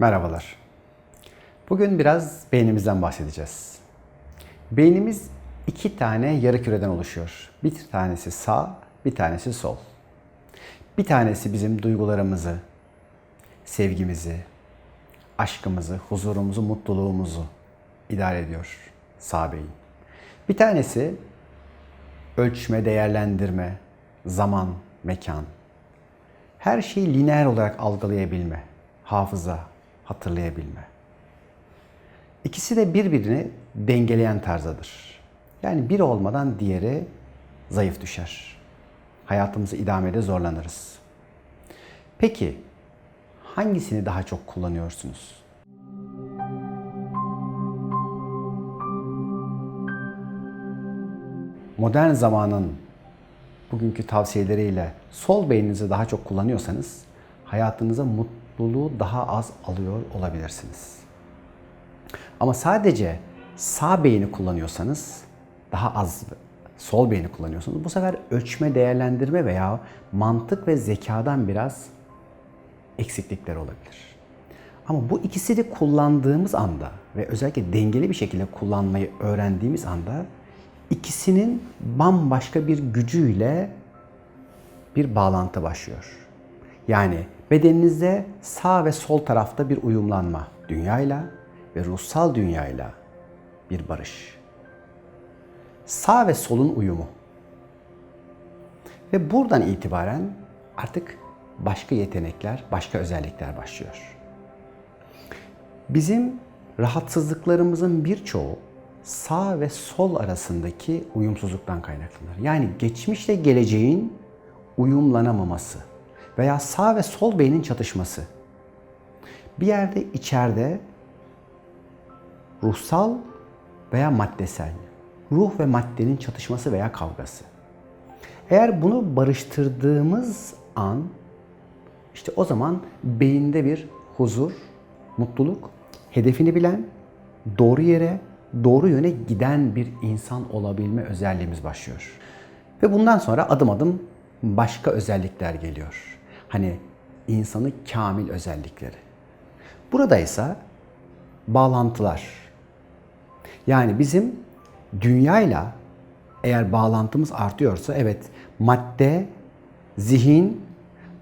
Merhabalar. Bugün biraz beynimizden bahsedeceğiz. Beynimiz iki tane yarı küreden oluşuyor. Bir tanesi sağ, bir tanesi sol. Bir tanesi bizim duygularımızı, sevgimizi, aşkımızı, huzurumuzu, mutluluğumuzu idare ediyor sağ beyin. Bir tanesi ölçme, değerlendirme, zaman, mekan. Her şeyi lineer olarak algılayabilme, hafıza, hatırlayabilme. İkisi de birbirini dengeleyen tarzdadır. Yani biri olmadan diğeri zayıf düşer. Hayatımızı idamede zorlanırız. Peki hangisini daha çok kullanıyorsunuz? Modern zamanın bugünkü tavsiyeleriyle sol beyninizi daha çok kullanıyorsanız hayatınıza mutluluğu daha az alıyor olabilirsiniz. Ama sadece sağ beyni kullanıyorsanız daha az sol beyni kullanıyorsunuz. Bu sefer ölçme, değerlendirme veya mantık ve zekadan biraz eksiklikler olabilir. Ama bu ikisi de kullandığımız anda ve özellikle dengeli bir şekilde kullanmayı öğrendiğimiz anda ikisinin bambaşka bir gücüyle bir bağlantı başlıyor. Yani bedeninizde sağ ve sol tarafta bir uyumlanma dünyayla ve ruhsal dünyayla bir barış. Sağ ve solun uyumu. Ve buradan itibaren artık başka yetenekler, başka özellikler başlıyor. Bizim rahatsızlıklarımızın birçoğu sağ ve sol arasındaki uyumsuzluktan kaynaklanır. Yani geçmişle geleceğin uyumlanamaması veya sağ ve sol beynin çatışması. Bir yerde içeride ruhsal veya maddesel, ruh ve maddenin çatışması veya kavgası. Eğer bunu barıştırdığımız an işte o zaman beyinde bir huzur, mutluluk, hedefini bilen, doğru yere, doğru yöne giden bir insan olabilme özelliğimiz başlıyor. Ve bundan sonra adım adım başka özellikler geliyor. Hani insanı kamil özellikleri. Burada ise bağlantılar. Yani bizim dünyayla eğer bağlantımız artıyorsa evet madde, zihin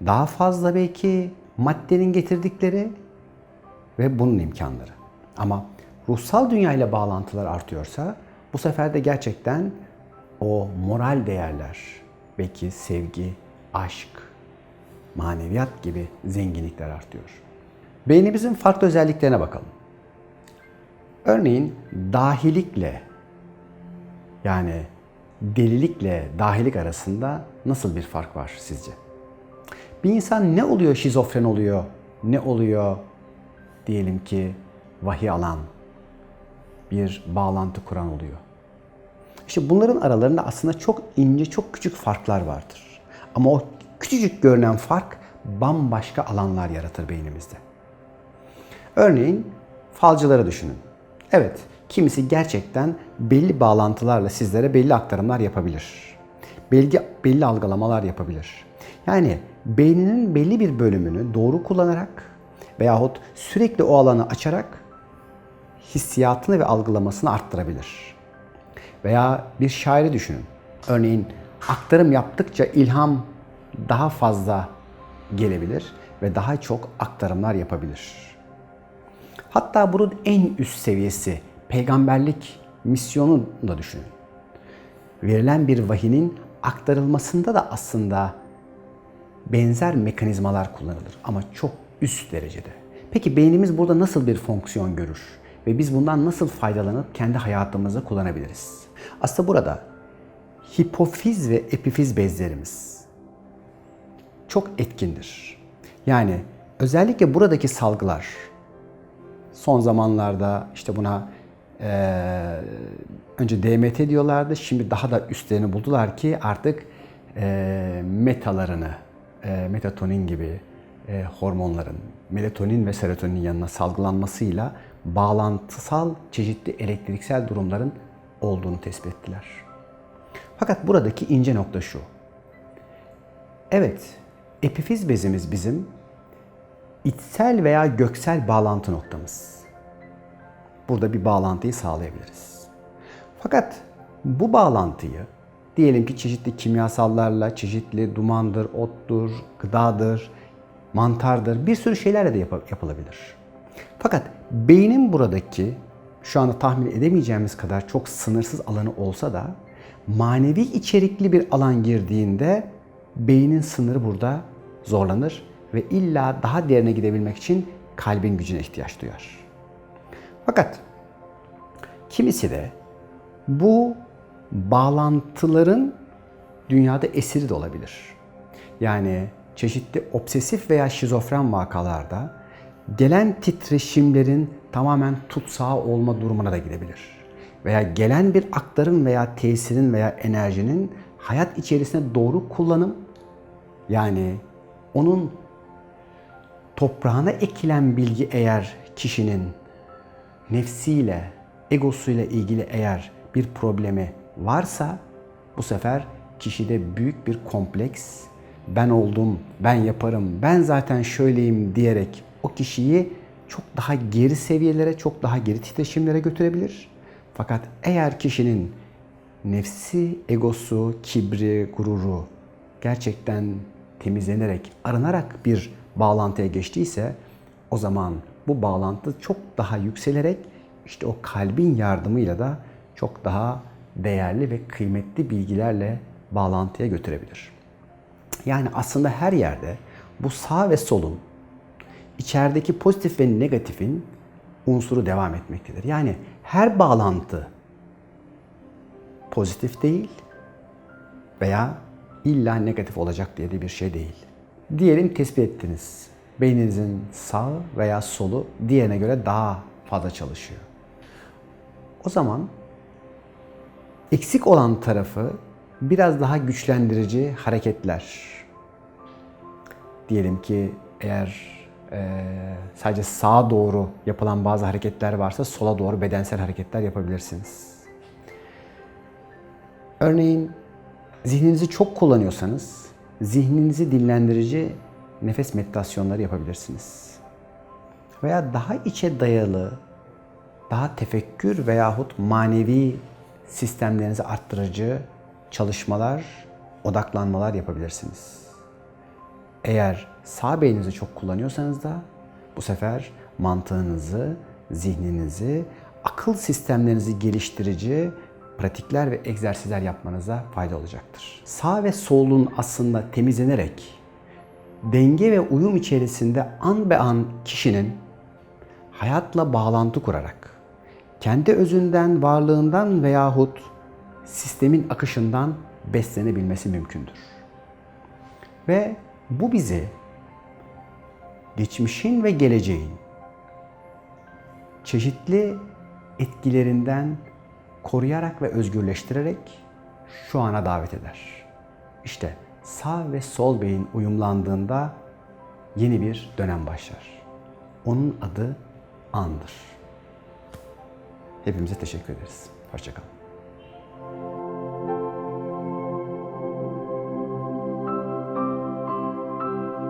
daha fazla belki maddenin getirdikleri ve bunun imkanları. Ama ruhsal dünyayla bağlantılar artıyorsa bu sefer de gerçekten o moral değerler, belki sevgi, aşk, maneviyat gibi zenginlikler artıyor. Beynimizin farklı özelliklerine bakalım. Örneğin dahilikle yani delilikle dahilik arasında nasıl bir fark var sizce? Bir insan ne oluyor şizofren oluyor, ne oluyor diyelim ki vahiy alan, bir bağlantı kuran oluyor. İşte bunların aralarında aslında çok ince, çok küçük farklar vardır. Ama o küçücük görünen fark bambaşka alanlar yaratır beynimizde. Örneğin falcıları düşünün. Evet, kimisi gerçekten belli bağlantılarla sizlere belli aktarımlar yapabilir. Belli, belli algılamalar yapabilir. Yani beyninin belli bir bölümünü doğru kullanarak veyahut sürekli o alanı açarak hissiyatını ve algılamasını arttırabilir. Veya bir şairi düşünün. Örneğin aktarım yaptıkça ilham daha fazla gelebilir ve daha çok aktarımlar yapabilir. Hatta bunun en üst seviyesi peygamberlik misyonu da düşünün. Verilen bir vahinin aktarılmasında da aslında benzer mekanizmalar kullanılır ama çok üst derecede. Peki beynimiz burada nasıl bir fonksiyon görür ve biz bundan nasıl faydalanıp kendi hayatımızda kullanabiliriz? Aslında burada hipofiz ve epifiz bezlerimiz çok etkindir. Yani özellikle buradaki salgılar son zamanlarda işte buna e, önce DMT diyorlardı. Şimdi daha da üstlerini buldular ki artık e, metalarını, e, metatonin gibi e, hormonların melatonin ve serotonin yanına salgılanmasıyla bağlantısal çeşitli elektriksel durumların olduğunu tespit ettiler. Fakat buradaki ince nokta şu. Evet, epifiz bezimiz bizim içsel veya göksel bağlantı noktamız. Burada bir bağlantıyı sağlayabiliriz. Fakat bu bağlantıyı diyelim ki çeşitli kimyasallarla, çeşitli dumandır, ottur, gıdadır, mantardır, bir sürü şeylerle de yap- yapılabilir. Fakat beynin buradaki şu anda tahmin edemeyeceğimiz kadar çok sınırsız alanı olsa da manevi içerikli bir alan girdiğinde beynin sınırı burada zorlanır ve illa daha derine gidebilmek için kalbin gücüne ihtiyaç duyar. Fakat kimisi de bu bağlantıların dünyada esiri de olabilir. Yani çeşitli obsesif veya şizofren vakalarda gelen titreşimlerin tamamen tutsağı olma durumuna da gidebilir. Veya gelen bir aktarım veya tesirin veya enerjinin hayat içerisinde doğru kullanım yani onun toprağına ekilen bilgi eğer kişinin nefsiyle, egosuyla ilgili eğer bir problemi varsa bu sefer kişide büyük bir kompleks, ben oldum, ben yaparım, ben zaten şöyleyim diyerek o kişiyi çok daha geri seviyelere, çok daha geri titreşimlere götürebilir. Fakat eğer kişinin nefsi, egosu, kibri, gururu gerçekten temizlenerek, arınarak bir bağlantıya geçtiyse o zaman bu bağlantı çok daha yükselerek işte o kalbin yardımıyla da çok daha değerli ve kıymetli bilgilerle bağlantıya götürebilir. Yani aslında her yerde bu sağ ve solun içerideki pozitif ve negatifin unsuru devam etmektedir. Yani her bağlantı pozitif değil veya illa negatif olacak diye de bir şey değil. Diyelim tespit ettiniz. Beyninizin sağ veya solu diğerine göre daha fazla çalışıyor. O zaman eksik olan tarafı biraz daha güçlendirici hareketler. Diyelim ki eğer e, sadece sağa doğru yapılan bazı hareketler varsa sola doğru bedensel hareketler yapabilirsiniz. Örneğin zihninizi çok kullanıyorsanız zihninizi dinlendirici nefes meditasyonları yapabilirsiniz. Veya daha içe dayalı, daha tefekkür veyahut manevi sistemlerinizi arttırıcı çalışmalar, odaklanmalar yapabilirsiniz. Eğer sağ beyninizi çok kullanıyorsanız da bu sefer mantığınızı, zihninizi, akıl sistemlerinizi geliştirici pratikler ve egzersizler yapmanıza fayda olacaktır. Sağ ve solun aslında temizlenerek denge ve uyum içerisinde an be an kişinin hayatla bağlantı kurarak kendi özünden, varlığından veyahut sistemin akışından beslenebilmesi mümkündür. Ve bu bizi geçmişin ve geleceğin çeşitli etkilerinden koruyarak ve özgürleştirerek şu ana davet eder. İşte sağ ve sol beyin uyumlandığında yeni bir dönem başlar. Onun adı andır. Hepimize teşekkür ederiz. Hoşçakalın.